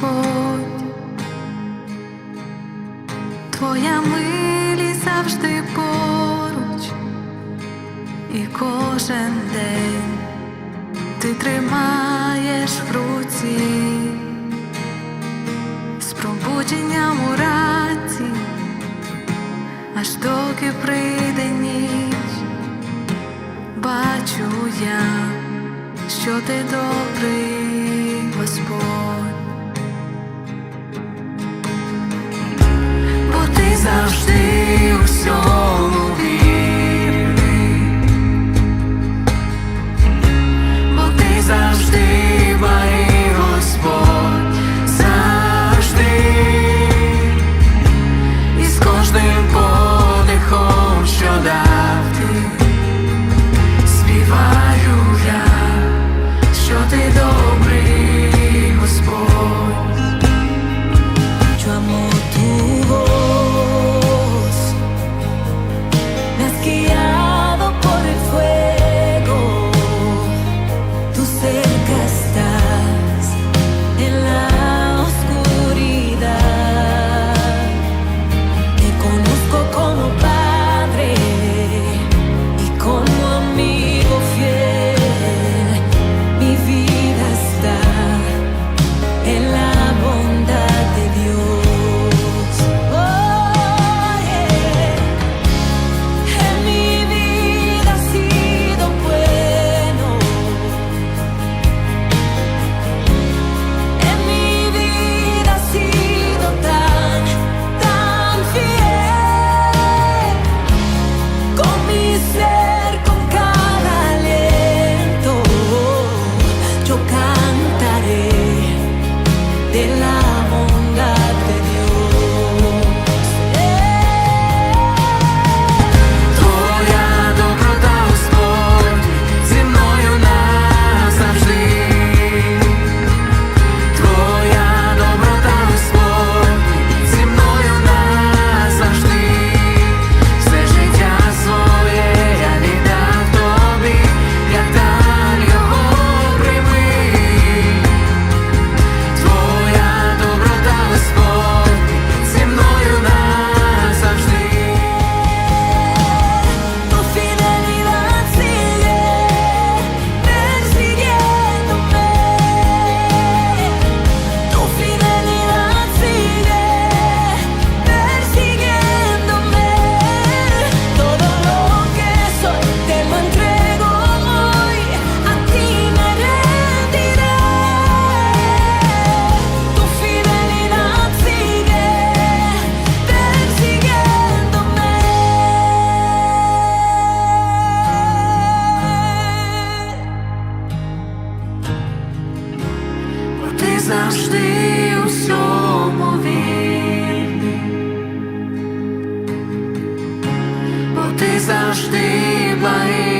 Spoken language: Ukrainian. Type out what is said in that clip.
Господь, Твоя милість завжди поруч, і кожен день ти тримаєш в з пробудженням у раці, аж доки прийде бачу я, що ти добрий. завжди у всьому вільний, бо ти завжди благий.